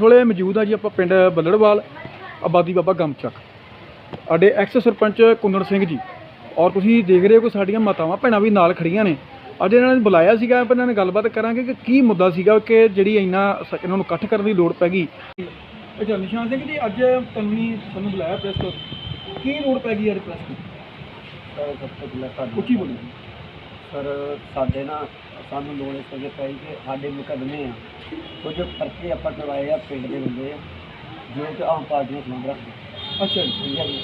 ਇਸ ਵੇਲੇ ਮੌਜੂਦ ਆ ਜੀ ਆਪਾਂ ਪਿੰਡ ਬੱਲੜਵਾਲ ਆਬਾਦੀ ਬਾਬਾ ਗਮਚੱਕ। ਸਾਡੇ ਐਕਸ ਸਰਪੰਚ ਕੁੰਦਨ ਸਿੰਘ ਜੀ ਔਰ ਤੁਸੀਂ ਦੇਖ ਰਹੇ ਹੋ ਕਿ ਸਾਡੀਆਂ ਮਾਤਾਵਾਂ ਭੈਣਾਂ ਵੀ ਨਾਲ ਖੜੀਆਂ ਨੇ। ਅੱਜ ਇਹਨਾਂ ਨੇ ਬੁਲਾਇਆ ਸੀਗਾ ਆਪਾਂ ਇਹਨਾਂ ਨਾਲ ਗੱਲਬਾਤ ਕਰਾਂਗੇ ਕਿ ਕੀ ਮੁੱਦਾ ਸੀਗਾ ਕਿ ਜਿਹੜੀ ਇੰਨਾ ਇਹਨਾਂ ਨੂੰ ਇਕੱਠ ਕਰਨ ਦੀ ਲੋੜ ਪੈ ਗਈ। ਅੱਛਾ ਨਿਸ਼ਾਨ ਸਿੰਘ ਜੀ ਅੱਜ ਤੁਹਾਨੂੰ ਤੁਹਾਨੂੰ ਬੁਲਾਇਆ ਪ੍ਰੈਸ ਕੀ ਲੋੜ ਪੈ ਗਈ ਯਾਰ ਪ੍ਰੈਸ ਸਾਨੂੰ ਉੱਚੀ ਬੋਲੋ। ਸਰ ਸਾਡੇ ਨਾਲ ਸਾਨੂੰ ਲੋੜ ਇਸ ਵਜ੍ਹਾ ਪਈ ਕਿ ਸਾਡੇ ਮੁਕੱਦਮੇ ਆ। ਕੁਝ ਪਰਚੇ ਆਪਾਂ ਕਰਵਾਏ ਆ ਪਿੰਡ ਦੇ ਬੰਦੇ ਆ ਜੋ ਕਿ ਆਮ ਪਾਰਟੀ ਨਾਲ ਸੰਬੰਧ ਰੱਖਦੇ ਅੱਛਾ ਜੀ। ਠੀਕ ਹੈ ਜੀ।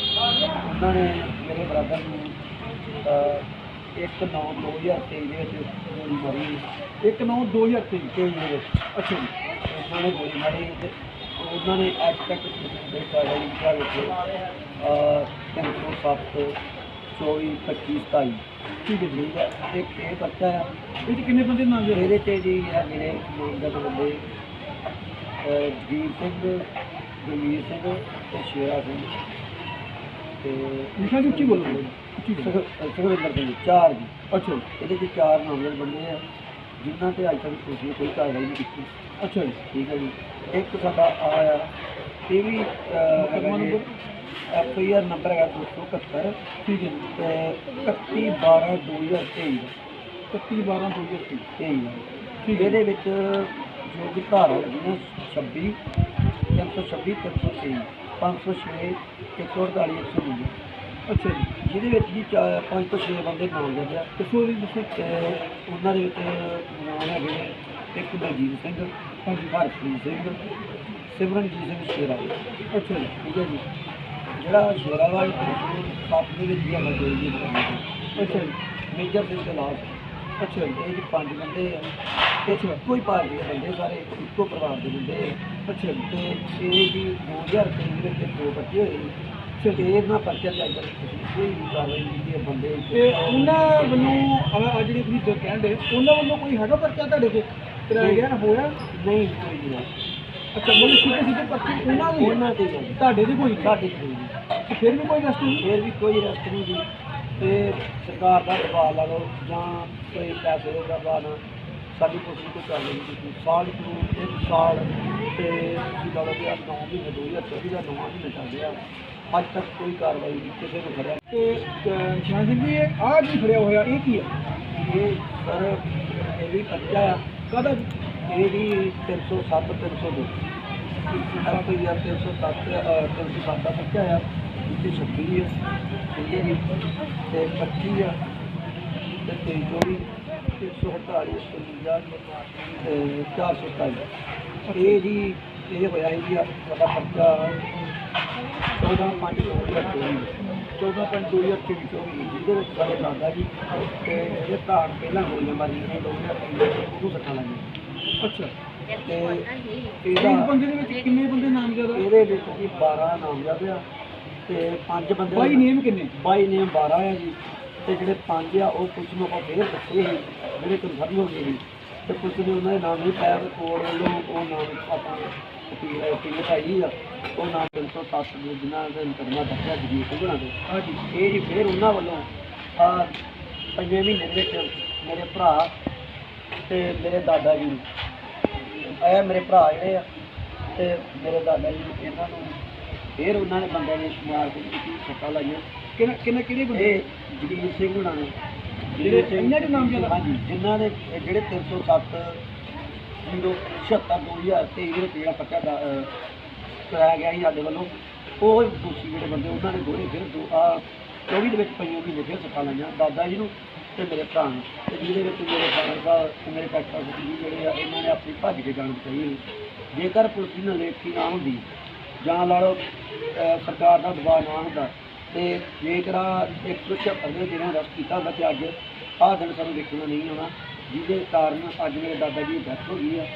ਉਹਨਾਂ ਨੇ ਮੇਰੇ ਬ੍ਰਦਰ ਨੂੰ ਅਹ, ਇੱਕ ਨੌ 2023 ਦੇ ਵਿੱਚ ਗੋਲੀ ਮਾਰੀ 1 9 2023 ਤੇਈ ਦੇ ਵਿੱਚ। ਅੱਛਾ ਜੀ। ਉਹਨਾਂ ਨੇ ਗੋਲੀ ਮਾਰੀ ਤੇ ਉਹਨਾਂ ਨੇ ਅੱਜ ਤੱਕ ਦੇ ਕਾਰਵਾਈ ਕਰ ਵਿੱਚ ਅਹ 307 24 25 27 ਠੀਕ ਹੈ ਜੀ ਠੀਕ ਹੈ ਇੱਕ ਇਹ ਬੱਚਾ ਆ। ਇਹ 'ਚ ਕਿੰਨੇ ਬੰਦੇ ਨਾਮ ਇਹਦੇ ਤੇ ਜੀ ਆ ਜਿਹੜੇ ਬੰਦੇ ਅਹ ਸਿੰਘ ਜਗੀਰ ਸਿੰਘ ਤੇ ਸ਼ੇਰਾ ਸਿੰਘ। ਤੇ ਨਿਸ਼ਾਨ ਜੀ ਉੱਚੀ ਬੋਲੋ। ਉੱਚੀ ਬੋਲੋ। ਸੁਖ- ਸੁਖਵਿੰਦਰ ਸਿੰਘ ਚਾਰ ਜੀ। ਅੱਛਾ ਜੀ। ਇਹਦੇ ਚ ਚਾਰ ਨਾਮਜ਼ਦ ਬੰਦੇ ਆ। ਜਿਨ੍ਹਾਂ ਤੇ ਅੱਜ ਤੱਕ ਪੁਲਿਸ ਨੇ ਕੋਈ ਕਾਰਵਾਈ ਨਹੀਂ ਕੀਤੀ। ਅੱਛਾ ਜੀ। ਠੀਕ ਹੈ ਜੀ। ਇੱਕ ਸਾਡਾ ਆ ਆ ਇਹ ਵੀ? F I R number? ਹੈਗਾ 271 ਠੀਕ ਹੈ ਤੇ 31 12 2023 ਦਾ 31 12 2023 ਤੇਈ ਦਾ ਠੀਕ ਇਹਦੇ ਵਿੱਚ ਜੋ ਕਿ ਧਾਰਾ ਲੱਗੀਆਂ 26 326 323 506 148 149 ਅੱਛਾ ਜੀ। ਜਿਹਦੇ ਵਿੱਚ ਜੀ ਚਾ- ਪੰਜ ਤੋਂ 6 ਬੰਦੇ ਨਾਮ ਜਾਂਦੇ ਆ। ਦੱਸੋ ਜੀ ਦੱਸੋ। ਤੇ ਉਹਨਾਂ ਦੇ ਵਿੱਚ ਨਾਮ ਹੈਗੇ ਇੱਕ ਬਲਜੀਤ ਸਿੰਘ ਹਾਂਜੀ। ਹਰਪ੍ਰੀਤ ਸਿੰਘ ਸਿਮਰਨਜੀਤ ਸਿੰਘ ਸ਼ੇਰਾ ਅੱਛਾ ਜੀ ਠੀਕ ਹੈ ਜੀ। ਜਿਹੜਾ ਸ਼ੇਰਾ ਵਾ ਸੱਤ ਦੇ ਵਿੱਚ ਹੈਗਾ ਕੋਈ ਜੀ ਅੱਛਾ ਜੀ। ਮੇਜਰ ਸਿੰਘ ਦੇ ਨਾਲ। ਅੱਛਾ ਜੀ ਇਹ ਜੀ ਪੰਜ ਬੰਦੇ ਆ। ਅੱਛਾ। ਕੋਈ ਪਾਰਟੀ ਦੇ ਬੰਦੇ ਸਾਰੇ ਇੱਕੋ ਪਰਿਵਾਰ ਦੇ ਬੰਦੇ ਆ। ਅੱਛਾ ਜੀ ਤੇ ਇਹ ਜੀ 2003 ਦੇ ਵਿੱਚ ਦੋ ਬੱਚੇ ਹੋਏ ਸੀ ਤੇ ਇਹਨਾਂ ਪਰਚਾ ਚਾਹੀਦਾ ਕੋਈ ਵੀ ਕਾਰਵਾਈ ਨਹੀਂ ਕੀਤੀ ਹੈ ਬੰਦੇ ਤੇ ਉਹਨਾਂ ਵੱਲੋਂ ਆ ਜਿਹੜੇ ਤੁਸੀਂ ਕਹਿੰਦੇ ਉਹਨਾਂ ਵੱਲੋਂ ਕੋਈ ਹੈਗਾ ਪਰਚਾ ਤੁਹਾਡੇ ਤੇ ਕਰਾਇਆ ਗਿਆ ਹੋਇਆ? ਨਹੀਂ ਕੋਈ ਨਹੀਂ। ਅੱਛਾ ਮਤਲਬ ਸਿੱਧੇ ਸਿੱਧੇ ਪਰਚੇ ਉਹਨਾਂ ਦੇ ਹੀ ਆ? ਉਹਨਾਂ ਤੇ ਜਾਂਦੇ ਤੁਹਾਡੇ ਦੇ ਕੋਈ ਸਾਡੇ ਕੋਈ ਨਹੀਂ। ਤੇ ਫਿਰ ਵੀ ਕੋਈ ਰਸਤ ਨਹੀਂ? ਫਿਰ ਵੀ ਕੋਈ ਰਸਤ ਨਹੀਂ ਜੀ ਤੇ ਸਰਕਾਰ ਦਾ ਦਬਾਅ ਲਾ ਲਓ ਜਾਂ ਕੋਈ ਪੈਸੇ ਦਾ ਦਬਾਅ ਨਾ। ਸਾਡੀ ਨਹੀਂ ਕੋਈ ਕਾਰਵਾਈ ਨਹੀਂ ਕੀਤੀ ਸਾਲ ਤੋਂ ਇੱਕ ਸਾਲ ਤੇ ਤੁਸੀਂ ਲਾ ਲਓ ਕਿ ਅੱਜ ਨੌਂ ਮਹੀਨੇ ਦੋ ਹਜ਼ਾਰ ਚੌਵੀ ਦਾ ਨੌਵਾਂ ਮਹੀਨਾ ਚੱਲ ਰਿਹਾ। ਅੱਜ ਤੱਕ ਕੋਈ ਕਾਰਵਾਈ ਨਹੀਂ ਕਿਸੇ ਨੂੰ ਫੜਿਆ ਤੇ ਅਹ, ਨਿਸ਼ਾਨ ਸਿੰਘ ਜੀ ਇਹ ਆਹ ਕੀ ਖੜਿਆ ਹੋਇਆ? ਇਹ ਕੀ ਹੈ ਇਹ ਸਰ ਇਹ ਵੀ ਬੱਚਾ ਆ। ਕਾਹਦਾ? ਇਹ ਵੀ 307 302 ਸੱਤ ਹਜ਼ਾਰ 307 307 ਦਾ ਬੱਚਾ ਆ ਇਹ 26 ਆ, ਠੀਕ ਹੈ ਜੀ। ਤੇ 25 ਆ, ਤੇ 23 24 148 150 ਤੇ 427 ਇਹ ਜੀ, ਇਹ ਹੋਇਆ ਸੀ ਜੀ ਸਾਡਾ ਪਰਚਾ 14 5 14 5 2024 ਜਿਹਦੇ ਵਿੱਚ ਸਾਡੇ ਦਾਦਾ ਜੀ, ਤੇ ਇਹ ਧਾਰ ਪਹਿਲਾਂ ਗੋਲੀਆਂ ਮਾਰੀਆਂ ਦੋ ਹਜ਼ਾਰ ਨੇ ਉਹਨੂੰ ਸੱਟਾਂ ਲਾਈਆਂ ਅੱਛਾ। ਤੇ ਇਸ ਇਹਦਾ ਬੰਦੇ ਦੇ ਵਿੱਚ ਕਿੰਨੇ ਬੰਦੇ ਨਾਮ ਜ਼ਿਆਦਾ? ਇਹਦੇ ਵਿੱਚ ਜੀ 12 ਨਾਮਜ਼ਦ ਆ ਤੇ ਪੰਜ ਬੰਦੇ ਬਾਈ ਨੇਮ ਕਿੰਨੇ? ਬਾਈ ਨੇ 12 ਆ ਜੀ। ਤੇ ਜਿਹੜੇ ਪੰਜ ਆ ਉਹ ਨੂੰ ਆਪਾਂ ਫੇਰ ਦੱਸੇ ਸੀ ਜਿਹੜੇ ਕਨਫਰਮ ਹੋ ਗਏ ਸੀ। ਤੇ ਪੁਲਿਸ ਨੇ ਉਹਨਾਂ ਦੇ ਨਾਮ ਨਹੀਂ ਪਾਇਆ ਤੇ ਵੱਲੋਂ ਉਹ ਨਾਮ ਆਪਾਂ ਅਪੀਲ ਅਪੀਲ ਪਾਈ ਆ। ਉਹ ਨਾਮ 307 ਦੇ ਜਿਨ੍ਹਾਂ ਦੇ ਮੁਕੱਦਮਾ ਦੱਸਿਆ ਜੀ ਸਿੰਘਣਾ ਦੇ ਹਾਂਜੀ ਇਹ ਜੀ ਫੇਰ ਉਹਨਾਂ ਵੱਲੋਂ ਆ ਪੰਜਵੇਂ ਮਹੀਨੇ ਦੇ ਵਿੱਚ ਮੇਰੇ ਭਰਾ ਤੇ ਮੇਰੇ ਦਾਦਾ ਜੀ ਇਹ ਮੇਰੇ ਭਰਾ ਜਿਹੜੇ ਆ ਤੇ ਮੇਰੇ ਦਾਦਾ ਜੀ ਇਹਨਾਂ ਨੂੰ ਫੇਰ ਉਹਨਾਂ ਨੇ ਬੰਦਿਆਂ ਨੇ ਮਾਰ ਕੇ ਕੀਤੀ ਸੱਟਾਂ ਲਾਈਆਂ। ਕਿੰਨੇ ਕਿੰਨੇ ਕਿਹੜੇ ਬੰਦੇ? ਜਗੀਰ ਸਿੰਘ ਹੁਣਾਂ ਨੇ। ਜਿਹੜੇ ਇਹਨਾਂ ਦੇ ਨਾਮ ਜ਼ਿਆਦਾ? ਹਾਂਜੀ ਜਿਨ੍ਹਾਂ ਇਹ ਜਿਹੜੇ 307 ਜ਼ੀਰੋ 76 2023 ਦੇ ਜਿਹੜਾ ਪੱਕਾ ਦਾ, ਕਰਾਇਆ ਗਿਆ ਸੀ ਸਾਡੇ ਵੱਲੋਂ ਉਹ ਦੋਸ਼ੀ ਜਿਹੜੇ ਬੰਦੇ ਉਹਨਾਂ ਨੇ ਦੋਹਰੇ ਫਿਰ ਦੋ ਆ 24 ਦੇ ਵਿੱਚ ਪਈਆਂ ਮਹੀਨੇ ਫਿਰ ਸੱਟਾਂ ਲਾਈਆਂ। ਦਾਦਾ ਜੀ ਨੂੰ ਤੇ ਮੇਰੇ ਭਰਾ ਨੂੰ। ਤੇ ਜਿਹਦੇ ਵਿੱਚ ਮੇਰੇ ਫਾਦਰ ਸਾਹਿਬ ਤੇ ਮੇਰੇ ਕਾਕਾ ਜੀ ਜਿਹੜੇ ਆ ਇਹਨਾਂ ਨੇ ਆਪਣੀ ਭੱਜ ਕੇ ਜਾਣ ਬਚਾਈ ਜੇਕਰ ਪੁਲਿਸ ਦੀ ਨਲੇਕੀ ਨਾ ਹੁੰਦੀ, ਜਾਂ ਲਾ ਲਓ ਸਰਕਾਰ ਦਾ ਦਬਾਅ ਨਾ ਹੁੰਦਾ, ਤੇ ਜੇਕਰ ਆਹ 176 ਦੇ ਦਿਨਾਂ ਰਸ ਕੀਤਾ ਹੁੰਦਾ ਤੇ ਅੱਜ ਆਹ ਦਿਨ ਸਾਨੂੰ ਦੇਖਣਾ ਨਹੀਂ ਆਉਣਾ, ਜਿਹਦੇ ਕਾਰਨ ਅੱਜ ਮੇਰੇ ਦਾਦਾ ਜੀ ਦੀ ਡੈਥ ਹੋ ਗਈ ਆ,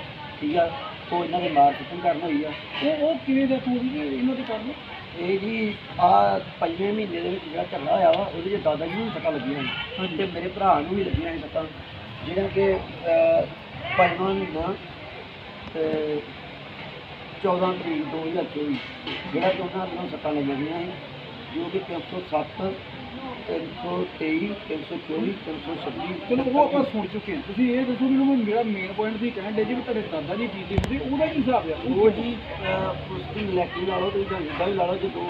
ਠੀਕ ਆ? ਉਹ ਇਹਨਾਂ ਦੇ ਮਾਰਕੀਟਿੰਗ ਕਰਨ ਹੋਈ ਆ। ਉਹ ਉਹ ਕਿਵੇਂ ਦਾ ਹੋ ਗਈ? ਇਹਨਾਂ ਦੇ ਕਾਰਨ? ਇਹ ਜੀ ਆ ਪੰਜਵੇਂ ਮਹੀਨੇ ਦੇ ਵਿੱਚ ਜਿਹੜਾ ਝਗੜਾ ਹੋਇਆ ਵਾ ਉਹਦੇ 'ਚ ਦਾਦਾ ਜੀ ਨੂੰ ਵੀ ਸੱਟਾਂ ਲੱਗੀਆਂ ਨੇ ਤੇ ਮੇਰੇ ਭਰਾ ਨੂੰ ਵੀ ਲੱਗੀਆਂ ਨੇ ਸੱਟਾਂ। ਜਿਹੜਾ ਕਿ ਅਹ, ਪੰਜਵਾਂ ਮਹੀਨਾ ਤੇ 14 ਤਰੀਕ 2024 ਜਿਹੜਾ ਕਿ ਉਹਨਾਂ ਨੂੰ ਸੱਟਾਂ ਲੱਗੀਆਂ ਸੀ ਜੋ ਕਿ 307 323 324 326 ਚਲੋ ਉਹ ਆਪਾਂ ਸੁਣ ਚੁੱਕੇ ਹਾਂ। ਤੁਸੀਂ ਇਹ ਦੱਸੋ ਵੀ ਉਹ ਮੇਰਾ ਮੇਨ ਪੁਆਇੰਟ ਸੀ ਕਹਿਣ ਦੇ ਜੀ ਵੀ ਤੁਹਾਡੇ ਦਾਦਾ ਜੀ ਜੀਤੇ ਹੁੰਦੇ ਉਹਦਾ ਕੀ ਹਿਸਾਬ ਆ? ਉਹ ਜੀ ਅਹ, ਉਸ ਦੀ ਇਲੈਕਟਿਵ ਲਾ ਲਓ ਤੁਸੀਂ ਜਾਂ ਜਿੱਦਾਂ ਵੀ ਲਾ ਲਓ ਜਦੋਂ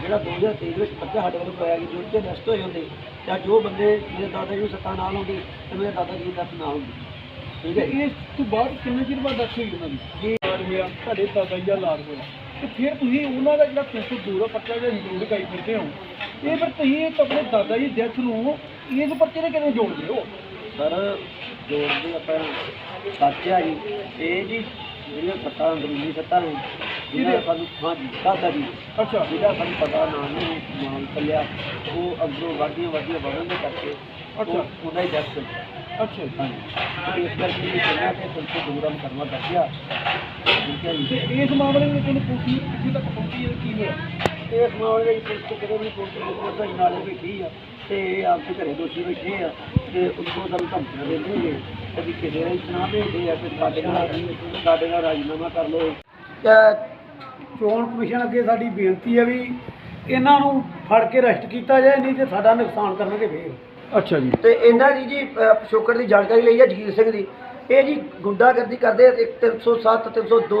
ਜਿਹੜਾ 2023 ਦੇ ਵਿੱਚ ਬੱਚਾ ਸਾਡੇ ਵੱਲੋਂ ਪਾਇਆ ਗਿਆ ਨਸ਼ਟ ਹੋਏ ਹੁੰਦੇ ਜਾਂ ਜੋ ਬੰਦੇ ਮੇਰੇ ਦਾਦਾ ਜੀ ਨੂੰ ਸੱਤਾ ਨਾਲ ਹੁੰਦੀ ਤੇ ਮੇਰੇ ਦਾਦਾ ਜੀ ਨੂੰ ਦੱਸ ਨਾ ਹੁੰਦੀ ਠੀਕ ਹੈ? ਇਸ ਤੋਂ ਬਾਅਦ ਕਿੰਨੇ ਚਿਰ ਬਾਅਦ ਦੱਸ ਹੋਈ ਉਹਨਾਂ ਦੀ? ਜੀ। ਲਾਜ ਹੋਇਆ ਤੁਹਾਡੇ ਦਾਦਾ ਜੀ ਦਾ ਲਾਜ ਹੋਇਆ। ਤੇ ਫਿਰ ਤੁਸੀਂ ਉਹਨਾਂ ਦਾ ਜਿਹੜਾ 302 ਦਾ ਪਰਚਾ ਜਿਹੜਾ ਇੰਕਲੂਡ ਕਰੀ ਫਿਰਦੇ ਹੋ ਇਹ ਫਿਰ ਤੁਸੀਂ ਇੱਕ ਆਪਣੇ ਦਾਦਾ ਜੀ ਡੈਥ ਨੂੰ ਇਸ ਪਰਚੇ ਦੇ ਕਿਵੇਂ ਜੋੜਦੇ ਹੋ? ਸਰ ਜੋੜਦੇ ਆਪਾਂ ਸੱਚ ਆ ਜੀ। ਇਹ ਜੀ ਜਿਹੜੀਆਂ ਸੱਤਾਂ ਅੰਦਰੂਨੀ ਸੱਤਾਂ ਨੇ ਜਿਹਨਾਂ ਸਾਨੂੰ ਹਾਂ ਜੀ ਦਾਦਾ ਜੀ। ਅੱਛਾ। ਜਿਹਦਾ ਸਾਨੂੰ ਪਤਾ ਨਾ ਨਹੀਂ ਨਾਮ ਚੱਲਿਆ ਉਹ ਅੱਗੋਂ ਵਾਧੀਆਂ ਵਾਧੀਆਂ ਵਧਣ ਦੇ ਕਰਕੇ ਅੱਛਾ। ਉਹ- ਉਹਦਾ ਹੀ ਡੈਥ ਅੱਛਾ ਜੀ। ਹਾਂਜੀ ਤੇ ਇਸ ਕਰਕੇ ਇਹ ਕਹਿੰਦਾ ਕਿ ਤੁਲਸੀ ਦੂਰਾ ਮੁਕਰਮਾ ਦੱਸਿਆ ਠੀਕ ਹੈ ਜੀ। ਤੇ ਇਸ ਮਾਮਲੇ ਵਿੱਚ ਤੁਹਾਨੂੰ ਪੁੱਛੀ ਕਿੱਥੇ ਤੱਕ ਪਹੁੰਚੀ ਹੈ ਕੀ ਹੋਇਆ? ਇਸ ਮਾਮਲੇ ਵਿੱਚ ਪੁਲਿਸ ਕਿਤੇ ਵੀ ਪੁਲਿਸ ਰਿਪੋਰਟ ਦਾ ਨਾਲੇ ਬੈਠੀ ਆ ਤੇ ਇਹ ਆਪਦੇ ਘਰੇ ਦੋਸ਼ੀ ਬੈਠੇ ਆ ਤੇ ਉੱਥੋਂ ਸਾਨੂੰ ਧਮਕੀਆਂ ਦਿੰਦੇ ਨੇ ਕਦੀ ਕਿਸੇ ਦਾ ਇਤਨਾ ਭੇਜਦੇ ਆ ਕਿ ਸਾਡੇ ਨਾਲ ਸਾਡੇ ਨਾਲ ਰਾਜੀਨਾਮਾ ਕਰ ਲਓ। ਚੋਣ ਕਮਿਸ਼ਨ ਅੱਗੇ ਸਾਡੀ ਬੇਨਤੀ ਹੈ ਵੀ ਇਹਨਾਂ ਨੂੰ ਫੜ ਕੇ ਅਰੈਸਟ ਕੀਤਾ ਜਾਏ ਨਹੀਂ ਤੇ ਸਾਡਾ ਨੁਕਸਾਨ ਕਰਨਗੇ ਫੇਰ। ਅੱਛਾ ਜੀ। ਤੇ ਇਹਨਾਂ ਦੀ ਜੀ ਪਿਛੋਕੜ ਦੀ ਜਾਣਕਾਰੀ ਲਈ ਹੈ ਜਗੀਰ ਸਿੰਘ ਦੀ। ਇਹ ਜੀ ਗੁੰਡਾਗਰਦੀ ਕਰਦੇ ਆ ਤੇ 307 302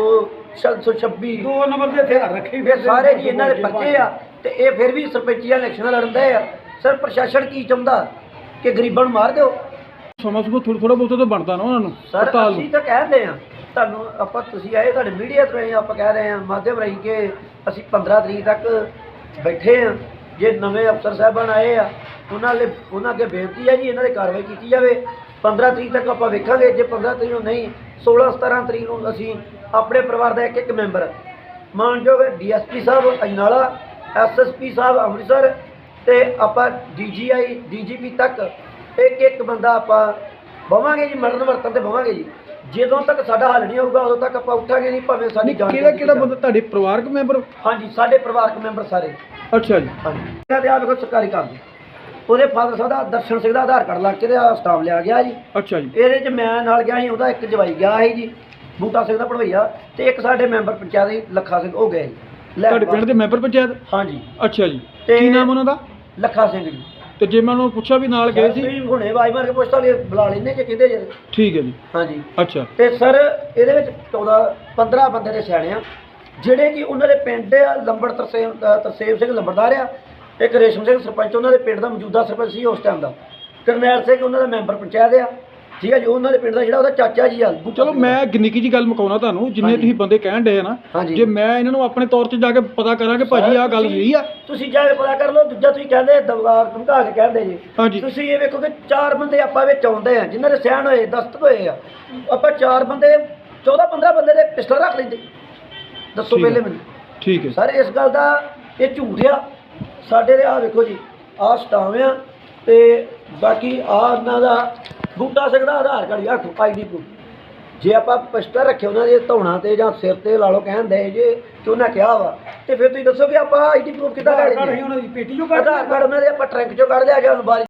326 ਦੋ ਨੰਬਰ ਦੇ ਹਥਿਆਰ ਰੱਖੇ ਇਹ ਸਾਰੇ ਜੀ ਇਹਨਾਂ ਦੇ ਬੱਚੇ ਆ ਤੇ ਇਹ ਫਿਰ ਵੀ ਸਰਪੰਚੀਆਂ ਇਲੈਕਸ਼ਨਾਂ ਲੜਦੇ ਆ। ਸਰ ਪ੍ਰਸ਼ਾਸਨ ਕੀ ਚਾਹੁੰਦਾ? ਕਿ ਗਰੀਬਾਂ ਨੂੰ ਮਾਰ ਦਿਓ? ਸਮਾਂ ਸੁਭਾ ਥੋੜਾ ਥੋੜਾ ਬਹੁਤਾ ਤਾਂ ਬਣਦਾ ਨਾ ਉਹਨਾਂ ਨੂੰ ਸਰ ਹੜਤਾਲ ਅਸੀਂ ਤਾਂ ਕਹਿੰਦੇ ਆ ਤੁਹਾਨੂੰ ਆਪਾਂ ਤੁਸੀਂ ਆਏ ਤੁਹਾਡੇ ਮੀਡੀਆ ਤੋਂ ਆਏ ਆਪਾਂ ਕਹਿ ਰਹੇ ਆ ਮਾਧਿਅਮ ਰਾਹੀਂ ਕਿ ਅਸੀਂ 15 ਤਰੀਕ ਤੱਕ ਬੈਠੇ ਆ ਜੇ ਨਵੇਂ ਅਫਸਰ ਸਾਹਿਬਾਨ ਆਏ ਆ ਉਹਨਾਂ ਲਈ ਉਹਨਾਂ ਅੱਗੇ ਬੇਨਤੀ ਹੈ ਜੀ ਇਹਨਾਂ ਦੀ ਕਾਰਵਾਈ ਕੀਤੀ ਜਾਵੇ। 15 ਤਰੀਕ ਤੱਕ ਆਪਾਂ ਵੇਖਾਂਗੇ ਜੇ 15 ਤਰੀਕ ਨੂੰ ਨਹੀਂ 16 17 ਤਰੀਕ ਨੂੰ ਅਸੀਂ ਆਪਣੇ ਪਰਿਵਾਰ ਦਾ ਇੱਕ ਇੱਕ ਮੈਂਬਰ। ਮਾਨਯੋਗ ਡੀਐਸਪੀ ਸਾਹਿਬ ਅਜਨਾਲਾ ਐਸਐਸਪੀ ਸਾਹਿਬ ਅੰਮ੍ਰਿਤਸਰ ਤੇ ਆਪਾਂ ਡੀਜੀਆਈ ਡੀਜੀਪੀ ਤੱਕ ਇੱਕ ਇੱਕ ਬੰਦਾ ਆਪਾਂ ਬਵਾਂਗੇ ਜੀ ਮਰਨ ਵਰਤਨ ਤੇ ਬਵਾਂਗੇ ਜੀ। ਜਦੋਂ ਤੱਕ ਸਾਡਾ ਹੱਲ ਨਹੀਂ ਹੋਊਗਾ ਉਦੋਂ ਤੱਕ ਆਪਾਂ ਉੱਠਾਂਗੇ ਨਹੀਂ ਭਾਵੇਂ ਸਾਡੀ ਜਾਨ ਕਿਹੜਾ ਕਿਹੜਾ। ਬੰਦਾ? ਤੁਹਾਡੇ ਪਰਿਵਾਰਕ ਮੈਂਬਰ? ਹਾਂਜੀ ਸਾਡੇ ਪਰਿਵਾਰਕ ਮੈਂਬਰ ਸਾਰੇ। ਅੱਛਾ ਜੀ। ਹਾਂਜੀ। ਇਹਨਾਂ ਦੇ ਆ ਵੇਖੋ ਸਰਕਾਰੀ ਕੰਮ। ਉਹਦੇ ਫਾਦਰ ਸਾਹਿਬ ਦਾ ਦਰਸ਼ਨ ਸਿੰਘ ਦਾ ਆਧਾਰ ਕਾਰਡ ਲੱਗ ਕੇ ਤੇ ਆ ਸਟਾਮ ਲਿਆ ਗਿਆ ਜੀ। ਅੱਛਾ ਜੀ। ਇਹਦੇ 'ਚ ਮੈਂ ਨਾਲ ਗਿਆ ਸੀ ਉਹਦਾ ਇੱਕ ਜਵਾਈ ਗਿਆ ਸੀ ਜੀ ਬੂਟਾ ਸਿੰਘ ਦਾ ਪੜਵਈਆ ਤੇ ਇੱਕ ਸਾਡੇ ਮੈਂਬਰ ਪੰਚਾਇਤ ਦੇ ਲੱਖਾ ਸਿੰਘ ਹੋ ਗਿਆ ਜੀ। ਲੈ ਤੁਹਾਡੇ ਪਿੰਡ ਦੇ ਮੈਂਬਰ ਪੰਚਾਇਤ? ਹਾਂਜੀ ਅੱਛਾ ਜੀ। ਤੇ- ਕੀ ਨਾਮ ਉਹਨਾਂ ਦਾ? ਲੱਖਾ ਸਿੰਘ ਜੀ। ਤੇ ਜੇ ਮੈਂ ਉਹਨਾਂ ਨੂੰ ਪੁੱਛਿਆ ਵੀ ਨਾਲ ਗਏ ਸੀ? ਤੁਸੀਂ ਹੁਣੇ ਆਵਾਜ਼ ਮਾਰ ਕੇ ਪੁੱਛਤਾ ਲਈ ਬੁਲਾ ਲੈਂਦੇ ਜੇ ਕਹਿੰਦੇ ਜੇ। ਠੀਕ ਹੈ ਜੀ। ਹਾਂਜੀ ਅੱਛਾ। ਤੇ ਸਰ ਇਹਦੇ ਵਿੱਚ 14 15 ਬੰਦੇ ਦੇ ਸਿਆਣੇ ਆ ਜਿਹੜੇ ਕਿ ਉਹਨਾਂ ਦੇ ਪਿੰਡ ਆ ਲੰਬੜ ਤਰਸੇਮ ਅ, ਤਰਸੇਮ ਸਿੰਘ ਲੰਬੜਦਾਰ ਆ ਇੱਕ ਰੇਸ਼ਮ ਸਿੰਘ ਸਰਪੰਚ ਉਹਨਾਂ ਦੇ ਪਿੰਡ ਦਾ ਮੌਜੂਦਾ ਸਰਪੰਚ ਸੀ ਉਸ ਟਾਈਮ ਦਾ। ਕਰਨੈਲ ਸਿੰਘ ਉਹਨਾਂ ਦਾ ਮੈਂਬਰ ਪੰਚਾਇਤ ਆ। ਠੀਕ ਹੈ ਜੀ ਉਹਨਾਂ ਦੇ ਪਿੰਡ ਦਾ ਜਿਹੜਾ ਉਹਦਾ ਚਾਚਾ ਜੀ ਆ। ਚਲੋ। ਮੈਂ ਨਿੱਕੀ ਜੀ ਗੱਲ ਮੁਕਾਉਣਾ ਤੁਹਾਨੂੰ ਜਿੰਨੇ ਹਾਂਜੀ। ਤੁਸੀਂ ਬੰਦੇ ਕਹਿਣ ਡਏ ਆ ਨਾ ਹਾਂਜੀ। ਜੇ ਮੈਂ ਇਹਨਾਂ ਨੂੰ ਆਪਣੇ ਤੌਰ ਤੇ ਜਾ ਕੇ ਪਤਾ ਕਰਾਂ ਕਿ ਭਾਜੀ ਆਹ ਗੱਲ ਤੁਸੀਂ- ਸਹੀ ਆ। ਤੁਸੀਂ ਜਾ ਕੇ ਪਤਾ ਕਰ ਲਓ ਦੂਜਾ ਤੁਸੀਂ ਕਹਿੰਦੇ ਦਬਾ ਧਮਕਾ ਕੇ ਕਹਿੰਦੇ ਜੀ। ਹਾਂਜੀ। ਤੁਸੀਂ ਇਹ ਵੇਖੋ ਕਿ ਚਾਰ ਬੰਦੇ ਆਪਾਂ ਵਿੱਚ ਆਉਂਦੇ ਆ ਜਿਨ੍ਹਾਂ ਦੇ ਸਿਆਣ ਹੋਏ ਦਸਤਕ ਹੋਏ ਆ। ਆਪਾਂ ਚਾਰ ਬੰਦੇ 14 15 ਬੰਦੇ ਦੇ ਪਿਸਟਲ ਰੱਖ ਲੈਂਦੇ। ਦੱਸੋ ਠੀਕ। ਪਹਿਲੇ ਮੈਨੂੰ। ਠੀਕ ਹੈ ਸਰ ਇਸ ਗੱਲ ਦਾ ਇਹ ਝੂਠ ਆ। ਸਾਡੇ ਦੇ ਆ ਵੇਖੋ ਜੀ ਆਹ ਸਟਾਮ ਆ ਤੇ ਬਾਕੀ ਆ ਉਹਨਾਂ ਦਾ ਬੂਟਾ ਸਿੰਘ ਦਾ ਆਧਾਰ ਕਾਰਡ ਆਖੋ ਆਈਡੀ ਪ੍ਰੂਫ ਜੇ ਆਪਾਂ ਪਿਸਟਲ ਰੱਖੇ ਉਹਨਾਂ ਦੇ ਧੌਣਾ ਤੇ ਜਾਂ ਸਿਰ ਤੇ ਲਾ ਲਓ ਕਹਿੰਦੇ ਜੇ ਕਿ ਉਹਨਾਂ ਕਿਹਾ ਵਾ। ਤੇ ਫਿਰ ਤੁਸੀਂ ਦੱਸੋ ਕਿ ਆਪਾਂ ਆਈਡੀ ਪ੍ਰੂਫ ਕਿੱਦਾਂ ਲੈ ਲਈਏ? ਉਹਨਾਂ ਦੀ ਪੇਟੀ ਚੋਂ ਕੱਢ ਆਧਾਰ ਕਾਰਡ ਉਹਨਾਂ ਦੇ ਆਪਾਂ ਟਰੰਕ ਚੋਂ ਕੱਢ ਲਿਆ ਜਾਂ ਬਾਰੀ